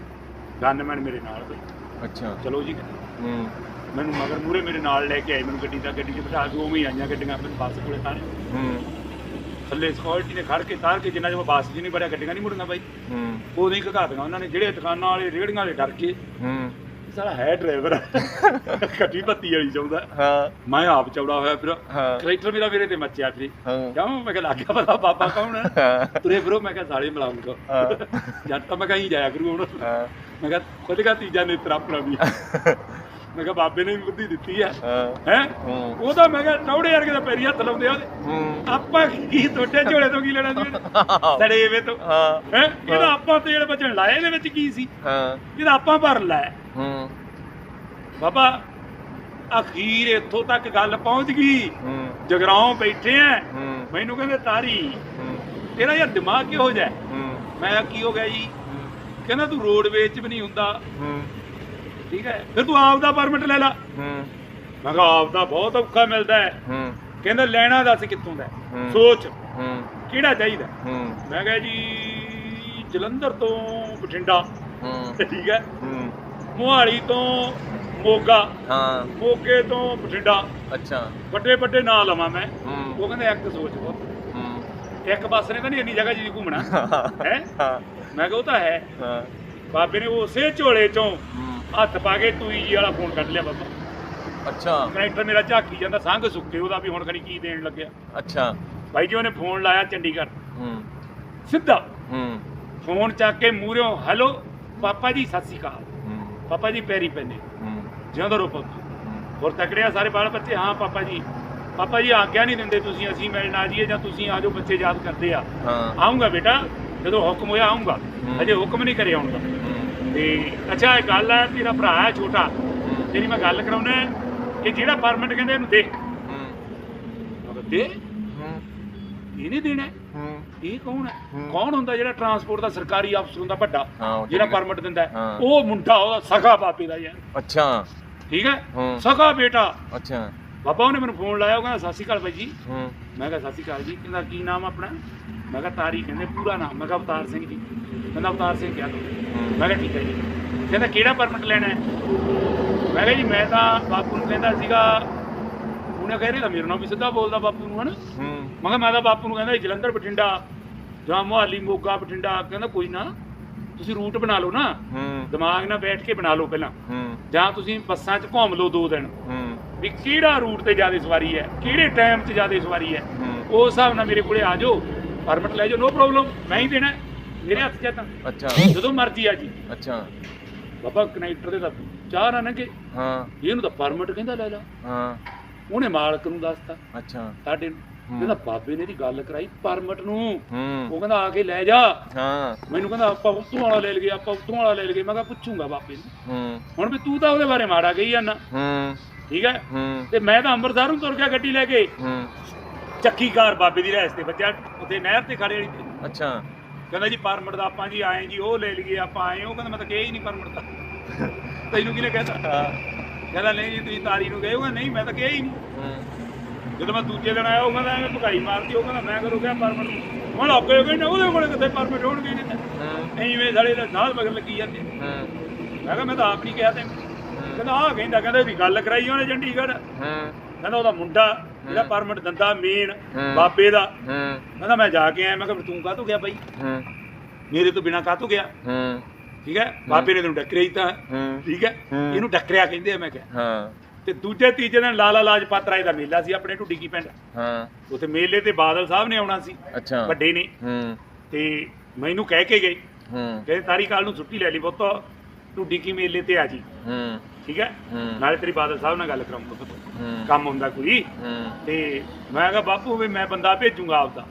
ਗਨਮੈਨ ਮੇਰੇ ਨਾਲ ਬਈ। ਅੱਛਾ। ਚਲੋ ਜੀ। ਹੂੰ। ਮੈਨੂੰ ਮਗਰ ਮੂਰੇ ਮੇਰੇ ਨਾਲ ਲੈ ਕੇ ਆਏ ਮੈਨੂੰ ਗੱਡੀ ਦਾ ਗੱਡੀ 'ਚ ਬਿਠਾ ਕੇ ਉਵੇਂ ਹੀ ਆਈਆਂ ਗੱਡੀਆਂ ਮੈਨੂੰ ਬੱਸ ਕੋਲੇ ਹੂੰ। ਥੱਲੇ ਸਕਿਉਰਟੀ ਨੇ ਖੜ ਕੇ ਤਾਰ ਕੇ ਜਿੰਨਾ ਚਿਰ ਬੱਸ 'ਚ ਨਹੀਂ ਵੜਿਆ ਗੱਡੀਆਂ ਨਹੀਂ ਮੁੜਨਾ ਬਾਈ। ਹੂੰ। ਉਦੋਂ ਹੀ ਉਹਨਾਂ ਨੇ ਜਿਹੜੇ ਦੁਕਾਨਾਂ ਵਾਲੇ ਰੇੜੀਆਂ ਵਾਲੇ ਡਰ ਕੇ ਹੂੰ ਸਾਲਾ ਹੈ ਡਰਾਈਵਰ ਕੱਟੀ ਬੱਤੀ ਵਾਲੀ ਚਾਹੁੰਦਾ। ਹਾਂ। ਮੈਂ ਆਪ ਚੌੜਾ ਹੋਇਆ ਫਿਰ। ਹਾਂ। ਕਰੈਕਟਰ ਮੇਰਾ ਮੇਰੇ ਤੇ ਮੱਚਿਆ ਫਿਰ। ਹਾਂ। ਕਿਉਂ? ਮੈਂ ਕਿਹਾ ਲੱਗ ਗਿਆ ਪਤਾ ਪਾਪਾ ਕੌਣ ਹੈ। ਤੁਰੇ ਫਿਰੋ ਮੈਂ ਕਿਹਾ ਸਾਲੇ ਮਿਲਾਉਂਗਾ ਹਾਂ। ਜਦ ਤਾਂ ਮੈਂ ਕਹੀਂ ਜਾਇਆ ਕਰੂ ਹੁਣ। ਹਾਂ। ਮੈਂ ਕਿਹਾ ਖੁਦ ਕਾ ਤੀਜਾ ਨੇਤਰ ਆਪਣਾ ਵੀ। ਮੈਂ ਕਿਹਾ ਬਾਬੇ ਨੇ ਵੀ ਬੁੱਧੀ ਦਿੱਤੀ ਹੈ। ਹਾਂ? ਉਹਦਾ ਮੈਂ ਕਿਹਾ ਟੌੜੇ ਵਰਗੇ ਦਾ ਪੈਰੀ ਹੱਥ ਲਾਉਂਦੇ ਆ ਉਹਦੇ। ਆਪਾਂ ਕੀ ਤੁਹਾਡੇ ਝੋਲੇ ਤੋਂ ਕੀ ਲੈਣਾ ਸੀ? ਸੜੇਵੇ ਤੋਂ। ਹਾਂ। ਹੈ? ਇਹਦਾ ਆਪਾਂ ਤੇਲ ਬਚਣ ਲਾਏ ਇਹਦੇ ਵਿੱਚ ਕੀ ਸੀ? ਹਾਂ। ਇਹਦਾ ਆਪਾਂ ਭਰ ਲਾਇਆ। ਹੂੰ। ਬਾਬਾ ਅਖੀਰ ਇੱਥੋਂ ਤੱਕ ਗੱਲ ਪਹੁੰਚ ਗਈ। ਜਗਰਾਉਂ ਬੈਠੇ ਆ। ਮੈਨੂੰ ਕਹਿੰਦੇ ਤਾਰੀ ਤੇਰਾ ਯਾਰ ਦਿਮਾਗ ਕਿਹੋ ਜਿਹਾ ਮੈਂ ਕੀ ਹੋ ਗਿਆ ਜੀ? ਕਹਿੰਦਾ ਤੂੰ ਰੋਡਵੇਜ 'ਚ ਵੀ ਨਹੀਂ ਹੁੰਦਾ। ਠੀਕ ਹੈ। ਫਿਰ ਤੂੰ ਆਪ ਦਾ ਪਰਮਿਟ ਲੈ ਲਾ। ਹੂੰ। ਮੈਂ ਕਿਹਾ ਆਪ ਦਾ ਬਹੁਤ ਔਖਾ ਮਿਲਦਾ ਹੈ। ਹੂੰ। ਕਹਿੰਦਾ ਲੈਣਾ ਦੱਸ ਕਿੱਥੋਂ ਦਾ ਹੈ? ਹੂੰ। ਸੋਚ। ਹੂੰ। ਕਿਹੜਾ ਚਾਹੀਦਾ? ਹੂੰ। ਮੈਂ ਕਿਹਾ ਜੀ ਜਲੰਧਰ ਤੋਂ ਬਠਿੰਡਾ। ਹੂੰ। ਠੀਕ ਹੈ। ਹੂੰ। ਮੋਹਾਲੀ ਤੋਂ ਮੋਗਾ। ਹਾਂ। ਮੋਗੇ ਤੋਂ ਬਠਿੰਡਾ। ਅੱਛਾ। ਵੱਡੇ ਵੱਡੇ ਨਾਂ ਲਵਾਂ ਮੈਂ। ਹੂੰ। ਉਹ ਕਹਿੰਦੇ ਇੱਕ ਸੋਚ ਬਹੁਤ। ਹੂੰ। ਇੱਕ ਬੱਸ ਨੇ ਤਾਂ ਨਹੀਂ ਇੰਨੀ ਜਗ੍ਹਾ ਜੀ ਘੁੰਮਣਾ। ਹੈ? ਹਾਂ। ਮੈਂ ਕਿਹਾ ਉਹ ਤਾਂ ਹੈ। ਹਾਂ। ਬਾਬੇ ਨੇ ਉਸੇ ਝੋਲੇ ਚੋਂ ਹੂੰ। ਹੱਥ ਪਾ ਕੇ ਤੂਈ ਜੀ ਵਾਲਾ ਫੋਨ ਕੱਢ ਲਿਆ ਬਾਬਾ। ਅੱਛਾ। ਕਨੈਕਟਰ ਮੇਰਾ ਝਾਕੀ ਜਾਂਦਾ ਸੰਗ ਸੁੱਕੇ ਉਹਦਾ ਵੀ ਹੁਣ ਖਣੀ ਕੀ ਦੇਣ ਲੱਗਿਆ। ਅੱਛਾ। ਬਾਈ ਜੀ ਉਹਨੇ ਫੋਨ ਲਾਇਆ ਚੰਡੀਗੜ੍ਹ। ਹੂੰ। ਸਿੱਧਾ। ਹੂੰ। ਫੋਨ ਚੱਕ ਕੇ ਮੂਹਰਿਓਂ ਹੈਲੋ ਪਾਪਾ ਜੀ ਸਤਿ ਸ਼੍ਰੀ ਅਕਾਲ। ਹੂੰ। ਪਾਪਾ ਜੀ ਪੈਰੀ ਪੈਨੇ। ਹੂੰ। ਜਿਉਂਦਾ ਰੋ ਪੁੱਤ ਹੋਰ ਤਕੜਿਆ ਸਾਰੇ ਬਾਲ ਬੱਚੇ? ਹਾਂ ਪਾਪਾ ਜੀ। ਪਾਪਾ ਜੀ ਆਗਿਆ ਨਹੀਂ ਦਿੰਦੇ ਤੁਸੀਂ ਅਸੀਂ ਮਿਲਣ ਆ ਜਾਈਏ ਜਾਂ ਤੁਸੀਂ ਆ ਜਾਓ ਬੱਚੇ ਯਾਦ ਕਰਦੇ ਆ। ਹਾਂ। ਆਉਂਗਾ ਬੇਟਾ ਜਦੋਂ ਹੁਕਮ ਹੋਇਆ ਆਉਂਗਾ। ਅਜੇ ਹੁਕਮ ਨਹੀਂ ਕਰਿਆ ਆਉਂਦਾ ਹੂੰ। ਤੇ ਅੱਛਾ ਇਹ ਗੱਲ ਹੈ ਤੇਰਾ ਭਰਾ ਹੈ ਛੋਟਾ। ਤੇਰੀ ਮੈਂ ਗੱਲ ਕਰਾਉਣਾ ਕਿ ਜਿਹੜਾ ਪਰਮਿਟ ਕਹਿੰਦੇ ਇਹਨੂੰ ਦੇ। ਹੂੰ। ਦੇ। ਹੂੰ। ਇਹਨੇ ਦੇਣਾ। ਇਹ ਕੌਣ ਹੈ। ਕੌਣ ਹੁੰਦਾ ਜਿਹੜਾ ਟਰਾਂਸਪੋਰਟ ਦਾ ਸਰਕਾਰੀ ਅਫਸਰ ਹੁੰਦਾ ਵੱਡਾ? ਜਿਹੜਾ। ਪਰਮਿਟ ਦਿੰਦਾ। ਉਹ ਮੁੰਡਾ ਉਹਦਾ ਸਖਾ ਬਾਪੇ ਦਾ ਯਾਰ ਅੱਛਾ। ਠੀਕ ਹੈ। ਸਖਾ ਬੇਟਾ। ਅੱਛਾ। ਬਾਬਾ ਉਹਨੇ ਮੈਨੂੰ ਫੋਨ ਲਾਇਆ ਉਹ ਕਹਿੰਦਾ ਸਤਿ ਸ਼੍ਰੀ ਅਕਾਲ ਬਾਈ ਜੀ। ਹੂੰ। ਮੈਂ ਕਿਹਾ ਸਤਿ ਸ਼੍ਰੀ ਅਕਾਲ ਜੀ। ਕਹਿੰਦਾ ਕੀ ਨਾਮ ਆਪਣਾ? ਮੈਂ ਕਿਹਾ ਤਾਰੀ ਕਹਿੰਦੇ ਪੂਰਾ ਨਾਮ। ਮੈਂ ਕਿਹਾ ਅਵਤਾਰ ਸਿੰਘ ਜੀ। ਕਹਿੰਦਾ ਅਵਤਾਰ ਸਿੰਘ ਕਿਹਾ ਤੂੰ। ਮੈਂ ਕਿਹਾ ਠੀਕ ਹੈ ਜੀ। ਕਹਿੰਦਾ ਕਿਹੜਾ ਪਰਮਿਟ ਲੈਣਾ ਹੈ? ਮੈਂ ਕਿਹਾ ਜੀ ਮੈਂ ਤਾਂ ਬਾਪੂ ਨੂੰ ਕਹਿੰਦਾ ਸੀਗਾ। ਉਹਨੇ ਕਹਿ ਰਿਹਾ ਮੇਰੇ ਨਾਲ ਵੀ ਸਿੱਧਾ ਬੋਲਦਾ ਬਾਪੂ ਨੂੰ ਹਨਾ? ਮੈਂ ਕਿਹਾ ਮੈਂ ਤਾਂ ਬਾਪੂ ਨੂੰ ਕਹਿੰਦਾ ਜਲੰਧਰ ਬਠਿੰਡਾ ਜਾਂ ਮੁਹਾਲੀ ਮੋਗਾ ਬਠਿੰਡਾ ਕਹਿੰਦਾ ਕੋਈ ਨਾ ਤੁਸੀਂ ਰੂਟ ਬਣਾ ਲਓ ਨਾ। ਦਿਮਾਗ ਨਾਲ ਬੈਠ ਕੇ ਬਣਾ ਲਓ ਪਹਿਲਾਂ। ਜਾਂ ਤੁਸੀਂ ਬੱਸਾਂ 'ਚ ਘੁੰਮ ਲਓ ਦੋ ਦਿਨ। ਵੀ ਕਿਹੜਾ ਰੂਟ ਤੇ ਜ਼ਿਆਦਾ ਸਵਾਰੀ ਹੈ? ਕਿਹੜੇ ਟਾਈਮ 'ਚ ਜ਼ਿਆਦਾ ਸਵਾਰੀ ਹੈ? ਉਸ ਹਿਸਾਬ ਨਾਲ ਮੇਰੇ ਕੋਲੇ ਆ ਜਾਓ। ਪਰਮਿਟ ਲੈ ਜਾਓ ਨੋ ਪ੍ਰੋਬਲਮ ਮੈਂ ਹੀ ਦੇਣਾ। ਮੇਰੇ ਹੱਥ 'ਚ ਤਾਂ। ਅੱਛਾ। ਜਦੋਂ ਮਰਜ਼ੀ ਆ ਜੀ। ਅੱਛਾ। ਬਾਬਾ ਕਨੈਕਟਰ ਦੇ ਤਾਂ ਚਾਹ ਨਾ ਨੰਗੇ। ਹਾਂ। ਇਹਨੂੰ ਤਾਂ ਪਰਮਿਟ ਕਹਿੰਦਾ ਲੈ ਲਾ। ਹਾਂ। ਉਹਨੇ ਮਾਲਕ ਨੂੰ ਦੱਸਤਾ। ਅੱਛਾ। ਸਾਡੇ ਨੂੰ। ਕਹਿੰਦਾ ਬਾਬੇ ਨੇ ਦੀ ਗੱਲ ਕਰਾਈ ਪਰਮਿਟ ਨੂੰ। ਉਹ ਕਹਿੰਦਾ ਆ ਕੇ ਲੈ ਜਾ। ਹਾਂ। ਮੈਨੂੰ ਕਹਿੰਦਾ ਆਪਾਂ ਉਤੋਂ ਵਾਲਾ ਲੈ ਲਈਏ ਆਪਾਂ ਉਤੋਂ ਵਾਲਾ ਲੈ ਲਈਏ। ਮੈਂ ਕਿਹਾ ਪੁੱਛੂੰਗਾ ਬਾਬੇ ਨੂੰ। ਹੂੰ। ਹੁਣ ਵੀ ਤੂੰ ਤਾਂ ਉਹਦੇ ਬਾਰੇ ਮਾੜਾ ਕਹੀ ਜਾਂਦਾ। ਹੂੰ। ਠੀਕ ਹੈ? ਹੂੰ। ਤੇ ਮੈਂ ਤਾਂ ਅੰਮ੍ਰਿਤਸਰ ਨੂੰ ਤੁਰ ਗਿਆ ਗੱਡੀ ਲੈ ਕੇ। ਹੂੰ। ਚੱਕੀ ਕਾਰ ਬਾਬੇ ਦੀ ਰਹਿਸ ਤੇ ਬੱਚਾ ਉੱਥੇ ਨਹਿਰ ਤੇ ਖੜੇ ਵਾਲੀ ਅੱਛਾ। ਕਹਿੰਦਾ ਜੀ ਪਰਮਿਟ ਦਾ ਆਪਾਂ ਜੀ ਆਏ ਜੀ ਉਹ ਲੈ ਲਈਏ ਆਪਾਂ ਆਏ ਉਹ ਕਹਿੰਦਾ ਮੈਂ ਤਾਂ ਕਿਹਾ ਹੀ ਨਹੀਂ ਪਰਮਿਟ ਦਾ। ਤੈਨੂੰ ਕਿਹਨੇ ਕਹਿਤਾ? ਕਹਿੰਦਾ ਨਹੀਂ ਜੀ ਤੁਸੀਂ ਤਾਰੀ ਨੂੰ ਗਏ। ਕਹਿੰਦਾ ਨਹੀਂ ਮੈਂ ਤਾਂ ਕਿਹਾ ਹੀ ਨਹੀਂ। ਹੂੰ। ਜਦੋਂ ਮੈਂ ਦੂਜੇ ਦਿਨ ਆਇਆ ਉਹ ਕਹਿੰਦਾ ਐਵੇਂ ਭਗਾਈ ਮਾਰਦੀ। ਉਹ ਕਹਿੰਦਾ ਮੈਂ ਕਰੋ ਕਿਹਾ ਪਰਮਿਟ ਮੈਂ ਲੱਗੇ ਕਹਿੰਦਾ ਉਹਦੇ ਕੋਲੇ ਕਿੱਥੇ ਪਰਮਿਟ ਹੋਣਗੇ ਨਹੀਂ ਹੂੰ। ਐਵੇਂ ਸਾਲੇ ਦੇ ਨਾਲ ਮਗਰ ਲੱਗੀ ਜਾਂਦੇ। ਹੂੰ। ਮੈਂ ਕਿਹਾ ਮੈਂ ਤਾਂ ਆਪ ਨਹੀਂ ਕਿਹਾ ਤੈਨੂੰ। ਕਹਿੰਦਾ ਆਹ ਕਹਿੰਦਾ ਕਹਿੰਦਾ ਇਹਦੀ ਗੱਲ ਕਰਾਈ ਉਹਨੇ ਚੰਡੀਗੜ੍ਹ। ਹੂੰ। ਕਹਿੰਦਾ ਉਹਦਾ ਮੁੰਡਾ ਜਿਹੜਾ ਪਰਮਿਟ ਦਿੰਦਾ ਮੇਨ। ਬਾਬੇ ਦਾ। ਹੂੰ। ਕਹਿੰਦਾ ਮੈਂ ਜਾ ਕੇ ਆਇਆ ਮੈਂ ਕਿਹਾ ਤੂੰ ਕਾਹਤੋਂ ਗਿਆ ਬਾਈ? ਹੂੰ। ਮੇਰੇ ਤੋਂ ਬਿਨਾ ਕਾਹਤੋਂ ਗਿਆ? ਹੂੰ। ਠੀਕ ਹੈ? ਬਾਬੇ ਨੇ ਤੈਨੂੰ ਡੱਕਰਿਆ ਹੀ ਤਾਂ। ਠੀਕ ਹੈ। ਇਹਨੂੰ ਡੱਕਰਿਆ ਕਹਿੰਦੇ ਆ ਮੈਂ ਕਿਹਾ। ਹਾਂ। ਤੇ ਦੂਜੇ ਤੀਜੇ ਦਿਨ ਲਾਲਾ ਲਾਜਪਤ ਰਾਏ ਦਾ ਮੇਲਾ ਸੀ ਆਪਣੇ ਢੁੱਡੀ ਕੀ ਪਿੰਡ। ਹਾਂ। ਉੱਥੇ ਮੇਲੇ ਤੇ ਬਾਦਲ ਸਾਹਿਬ ਨੇ ਆਉਣਾ ਸੀ। ਅੱਛਾ। ਵੱਡੇ ਨੇ। ਹੂੰ। ਤੇ ਮੈਨੂੰ ਕਹਿ ਕੇ ਗਏ। ਹੂੰ। ਕਹਿੰਦੇ ਤਾਰੀ ਕਾਲ ਨੂੰ ਛੁੱਟੀ ਲੈ ਲਈ ਪੁੱਤ। ਢੁੱਡੀ ਕੀ ਮੇਲੇ ਤੇ ਆ ਜੀ। ਹੂੰ। ਠੀਕ ਹੈ? ਨਾਲੇ ਤੇਰੀ ਬਾਦਲ ਸਾਹਿਬ ਨਾਲ ਗੱਲ ਕਰਾਉਂਗਾ ਕੰਮ ਹੁੰਦਾ ਕੋਈ। ਤੇ ਮੈਂ ਕਿਹਾ ਬਾਪੂ ਵੀ ਮੈਂ ਬੰਦਾ ਭੇਜੂਗਾ ਆਪਦਾ।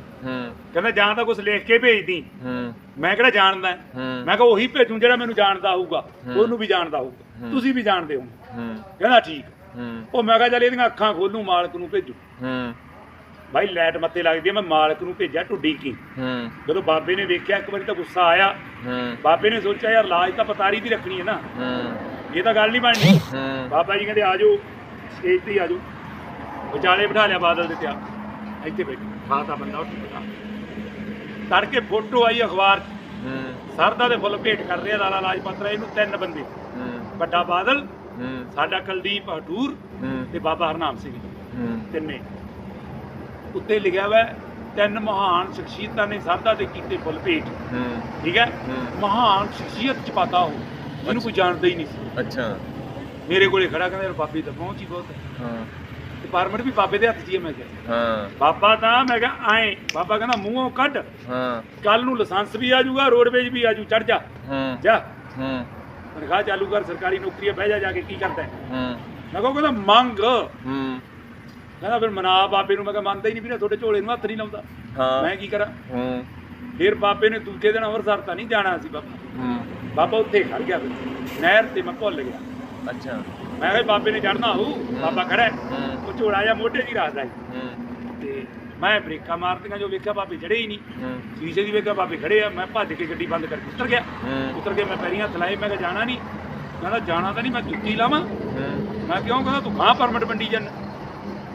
ਕਹਿੰਦਾ ਜਾਂ ਤਾਂ ਕੁਝ ਲਿਖ ਕੇ ਭੇਜਦੀ ਹੂੰ। ਮੈਂ ਕਿਹੜਾ ਜਾਣਦਾ ਮੈਂ ਕਿਹਾ ਉਹੀ ਭੇਜੂ ਜਿਹੜਾ ਮੈਨੂੰ ਜਾਣਦਾ ਹੋਊਗਾ। ਉਹਨੂੰ ਵੀ ਜਾਣਦਾ ਹੋਊਗਾ। ਤੁਸੀਂ ਵੀ ਜਾਣਦੇ ਹੋ। ਕਹਿੰਦਾ ਠੀਕ ਉਹ ਮੈਂ ਕਿਹਾ ਚੱਲ ਇਹਦੀਆਂ ਅੱਖਾਂ ਖੋਲੂ ਮਾਲਕ ਨੂੰ ਭੇਜੂ। ਭਾਈ ਲਾਈਟ ਮੱਤੇ ਲੱਗਦੀ ਮੈਂ ਮਾਲਕ ਨੂੰ ਭੇਜਿਆ ਢੁੱਡੀ ਕੀ। ਜਦੋਂ ਬਾਬੇ ਨੇ ਵੇਖਿਆ ਇੱਕ ਵਾਰੀ ਤਾਂ ਗੁੱਸਾ ਆਇਆ। ਬਾਬੇ ਨੇ ਸੋਚਿਆ ਯਾਰ ਲਾਜ ਤਾਂ ਪਤਾਰੀ ਦੀ ਰੱਖਣੀ ਹੈ ਨਾ। ਇਹ ਤਾਂ ਗੱਲ ਨਹੀਂ ਬਣਨੀ। ਬਾਬਾ ਜੀ ਕਹਿੰਦੇ ਆ ਜਾਓ। ਸਟੇਜ ਤੇ ਹੀ ਆ ਜਾਓ ਵਿਚਾਲੇ ਬਿਠਾ ਲਿਆ ਬਾਦਲ ਦੇ ਤਿਆ ਇੱਥੇ ਬੈਠ। ਖਾਤਾ ਬੰਦਾ ਉੱਠ ਬੈਠਾ। ਤੜਕੇ ਫੋਟੋ ਆਈ ਅਖਬਾਰ 'ਚ। ਸਰਦਾ ਦੇ ਫੁੱਲ ਭੇਟ ਕਰ ਰਿਹਾ ਲਾਲਾ ਲਾਜਪਤ ਰਾਏ ਨੂੰ ਤਿੰਨ ਬੰਦੇ। ਵੱਡਾ ਬਾਦਲ ਸਾਡਾ ਕੁਲਦੀਪ ਹਟੂਰ ਤੇ ਬਾਬਾ ਹਰਨਾਮ ਸਿੰਘ। ਤਿੰਨੇ। ਉੱਤੇ ਲਿਖਿਆ ਹੋਇਆ ਤਿੰਨ ਮਹਾਨ ਸ਼ਖਸੀਅਤਾਂ ਨੇ ਸਰਦਾ ਦੇ ਕੀਤੇ ਫੁੱਲ ਭੇਟ। ਠੀਕ ਹੈ? ਹੂੰ। ਮਹਾਨ ਸ਼ਖਸੀਅਤ ਚ ਪਤਾ ਹੋ ਜਿਹਨੂੰ ਕੋਈ ਜਾਣਦਾ ਹੀ ਨਹੀਂ ਸੀ। ਅੱਛਾ। ਮੇਰੇ ਕੋਲੇ ਖੜਾ ਕਹਿੰਦਾ ਯਾਰ ਬਾਬੇ ਤਾਂ ਪਹੁੰਚ ਹੀ ਬਹੁਤ ਹੈ। ਹਾਂ। ਤੇ ਪਰਮਿਟ ਵੀ ਬਾਬੇ ਦੇ ਹੱਥ 'ਚ ਹੀ ਹੈ ਮੈਂ ਕਿਹਾ। ਹਾਂ। ਬਾਬਾ ਤਾਂ ਮੈਂ ਕਿਹਾ ਆਏ। ਬਾਬਾ ਕਹਿੰਦਾ ਮੂੰਹੋਂ ਕੱਢ। ਹਾਂ। ਕੱਲ ਨੂੰ ਲਾਇਸੈਂਸ ਵੀ ਆ ਜਾਊਗਾ ਰੋਡਵੇਜ ਵੀ ਆ ਜੂ ਚੜ ਜਾ। ਹੂੰ। ਜਾ। ਹੂੰ। ਤਨਖਾਹ ਚਾਲੂ ਕਰ ਸਰਕਾਰੀ ਨੌਕਰੀ ਹੈ ਬਹਿ ਜਾ ਜਾ ਕੇ ਕੀ ਕਰਦਾ ਹੈ? ਮੈਂ ਕਹਿੰਦਾ ਮੰਗ। ਹੂੰ। ਕਹਿੰਦਾ ਫਿਰ ਮਨਾ ਬਾਬੇ ਨੂੰ ਮੈਂ ਕਿਹਾ ਮੰਨਦਾ ਹੀ ਨਹੀਂ ਵੀਰੇ ਤੁਹਾਡੇ ਝੋਲੇ ਨੂੰ ਹੱਥ ਨਹੀਂ ਲਾਉਂਦਾ। ਹਾਂ। ਮੈਂ ਕੀ ਕਰਾਂ? ਹੂੰ। ਫਿਰ ਬਾਬੇ ਨੇ ਦੂਜੇ ਦਿਨ ਅੰਮ੍ਰਿਤਸਰ ਤਾਂ ਨਹੀਂ ਜਾਣਾ ਸੀ ਬਾਬਾ। ਹੂੰ। ਬਾਬਾ ਉੱਥੇ ਖੜ ਗਿਆ। ਨਹਿਰ ਤੇ ਮੈਂ ਭੁੱਲ ਗਿਆ। ਅੱਛਾ। ਮੈਂ ਕਿਹਾ ਬਾਬੇ ਨੇ ਚੜਨਾ ਹੋਊ ਬਾਬਾ ਖੜਾ ਹੈ। ਹੂੰ। ਉਹ ਝੋਲਾ ਜਾਂ ਮੋਢੇ ਦੀ ਰੱਖਦਾ ਸੀ। ਹੂੰ। ਤੇ ਮੈਂ ਬ੍ਰੇਕਾਂ ਮਾਰਦੀਆਂ ਜੋ ਵੇਖਿਆ ਬਾਬੇ ਚੜੇ ਹੀ ਨਹੀਂ। ਹੂੰ। ਸ਼ੀਸ਼ੇ ਦੀ ਵੇਖਿਆ ਬਾਬੇ ਖੜੇ ਆ ਮੈਂ ਭੱਜ ਕੇ ਗੱਡੀ ਬੰਦ ਕਰਕੇ ਉਤਰ ਗਿਆ। ਹੂੰ। ਉਤਰ ਕੇ ਮੈਂ ਪੈਰੀਆਂ ਥਲਾਏ ਮੈਂ ਕਿਹਾ ਜਾਣਾ ਨਹੀਂ। ਕਹਿੰਦਾ ਜਾਣਾ ਤਾਂ ਨਹੀਂ ਮੈਂ ਜੁੱਤੀ ਲਾਵਾਂ। ਹੂੰ। ਮੈਂ ਕਿਉਂ ਕਹਿੰਦਾ ਤੂੰ ਗਾਂ ਪਰਮਿਟ ਵੰਡੀ ਜਾਂਦਾ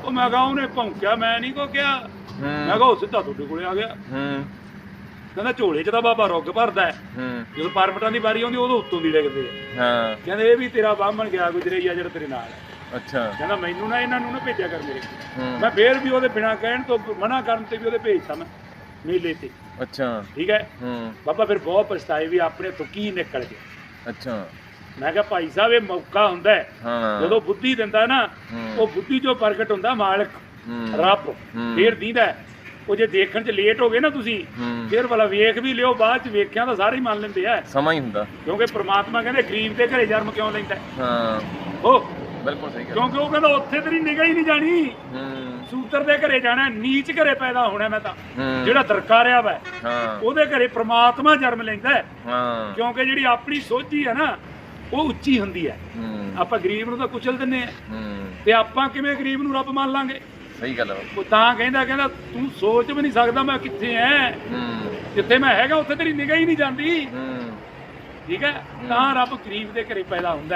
ਉਹ ਮੈਂ ਕਿਹਾ ਉਹਨੇ ਭੌਂਕਿਆ ਮੈਂ ਨਹੀਂ ਕੋ ਕਿਹਾ। ਮੈਂ ਕਿਹਾ ਉਹ ਸਿੱਧਾ ਤੁਹਾਡੇ ਕੋਲੇ ਆ ਗਿਆ। ਹੂੰ। ਕਹਿੰਦਾ ਝੋਲੇ 'ਚ ਤਾਂ ਬਾਬਾ ਰੁੱਗ ਭਰਦਾ ਹੈ। ਹੂੰ। ਜਦੋਂ ਪਰਮਿਟਾਂ ਦੀ ਵਾਰੀ ਆਉਂਦੀ ਉਦੋਂ ਉੱਤੋਂ ਦੀ ਲਿਖਦੇ ਆ। ਹਾਂ। ਕਹਿੰਦੇ ਇਹ ਵੀ ਤੇਰਾ ਬਾਹਮਣ ਗਿਆ ਗੁਜਰੇ ਆ ਜਿਹੜਾ ਤੇਰੇ ਨਾਲ ਹੈ ਅੱਛਾ। ਕਹਿੰਦਾ ਮੈਨੂੰ ਨਾ ਇਹਨਾਂ ਨੂੰ ਨਾ ਭੇਜਿਆ ਕਰ ਮੇਰੇ ਹੂੰ। ਮੈਂ ਫੇਰ ਵੀ ਉਹਦੇ ਬਿਨਾ ਕਹਿਣ ਤੋਂ ਮਨਾ ਕਰਨ ਤੇ ਵੀ ਉਹਦੇ ਭੇਜਤਾ ਮੈਂ ਮੇਲੇ ਤੇ। ਅੱਛਾ। ਠੀਕ ਹੈ? ਹੂੰ। ਬਾਬਾ ਫਿਰ ਬਹੁਤ ਪਛਤਾਏ ਵੀ ਆਪਣੇ ਤੋਂ ਕੀ ਨਿਕਲ ਗਿਆ। ਅੱਛਾ। ਮੈਂ ਕਿਹਾ ਭਾਈ ਸਾਹਿਬ ਇਹ ਮੌਕਾ ਹੁੰਦਾ ਹੈ। ਹਾਂ। ਜਦੋਂ ਬੁੱਧੀ ਦਿੰਦਾ ਨਾ ਹੂੰ। ਉਹ ਬੁੱਧੀ ਚੋਂ ਪ੍ਰਗਟ ਹੁੰਦਾ ਮਾਲਕ। ਹੂੰ। ਰੱਬ। ਹੂੰ। ਫੇਰ ਦੀਦਾ ਹੈ। ਉਹ ਜੇ ਦੇਖਣ 'ਚ ਲੇਟ ਹੋ ਗਏ ਨਾ ਤੁਸੀਂ ਹੂੰ। ਫੇਰ ਵਾਲਾ ਵੇਖ ਵੀ ਲਿਓ ਬਾਅਦ 'ਚ ਵੇਖਿਆ ਤਾਂ ਸਾਰੇ ਹੀ ਮੰਨ ਲੈਂਦੇ ਆ। ਸਮਾਂ ਹੀ ਹੁੰਦਾ। ਕਿਉਂਕਿ ਪ੍ਰਮਾਤਮਾ ਕਹਿੰਦੇ ਗਰੀਬ ਦੇ ਘਰੇ ਜਨਮ ਕਿਉਂ ਲੈਂਦਾ ਹੈ? ਹਾਂ। ਉਹ ਬਿਲਕੁਲ ਸਹੀ ਗੱਲ। ਕਿਉਂਕਿ ਉਹ ਕਹਿੰਦਾ ਉੱਥੇ ਤੇਰੀ ਨਿਗਾਹ ਹੀ ਨਹੀਂ ਜਾਣੀ। ਹੂੰ। ਸੂਤਰ ਦੇ ਘਰੇ ਜਾਣਾ ਨੀਚ ਘਰੇ ਪੈਦਾ ਹੋਣਾ ਮੈਂ ਤਾਂ। ਹੂੰ। ਜਿਹੜਾ ਦਰਕਾਰਿਆ ਵਾ ਹਾਂ ਉਹਦੇ ਘਰੇ ਪ੍ਰਮਾਤਮਾ ਜਨਮ ਲੈਂਦਾ ਹੈ। ਹਾਂ। ਕਿਉਂਕਿ ਜਿਹੜੀ ਆਪਣੀ ਸੋਝੀ ਹੈ ਨਾ ਉਹ ਉੱਚੀ ਹੁੰਦੀ ਹੈ। ਹੂੰ। ਆਪਾਂ ਗਰੀਬ ਨੂੰ ਤਾਂ ਕੁਚਲ ਦਿੰਨੇ ਆ ਹੂੰ। ਤੇ ਆਪਾਂ ਕਿਵੇਂ ਗਰੀਬ ਨੂੰ ਰੱਬ ਮੰਨ ਲਾਂਗੇ? ਸਹੀ ਗੱਲ ਹੈ ਉਹ ਤਾਂ ਕਹਿੰਦਾ ਕਹਿੰਦਾ ਤੂੰ ਸੋਚ ਵੀ ਨਹੀਂ ਸਕਦਾ ਮੈਂ ਕਿੱਥੇ ਐ। ਹੂੰ। ਜਿੱਥੇ ਮੈਂ ਹੈਗਾ ਉੱਥੇ ਤੇਰੀ ਨਿਗਾਹ ਹੀ ਨਹੀਂ ਜਾਂਦੀ। ਹੂੰ। ਠੀਕ ਹੈ? ਤਾਂ ਰੱਬ ਗਰੀਬ ਦੇ ਘਰੇ ਪੈਦਾ ਹੁੰਦਾ ਹੈ।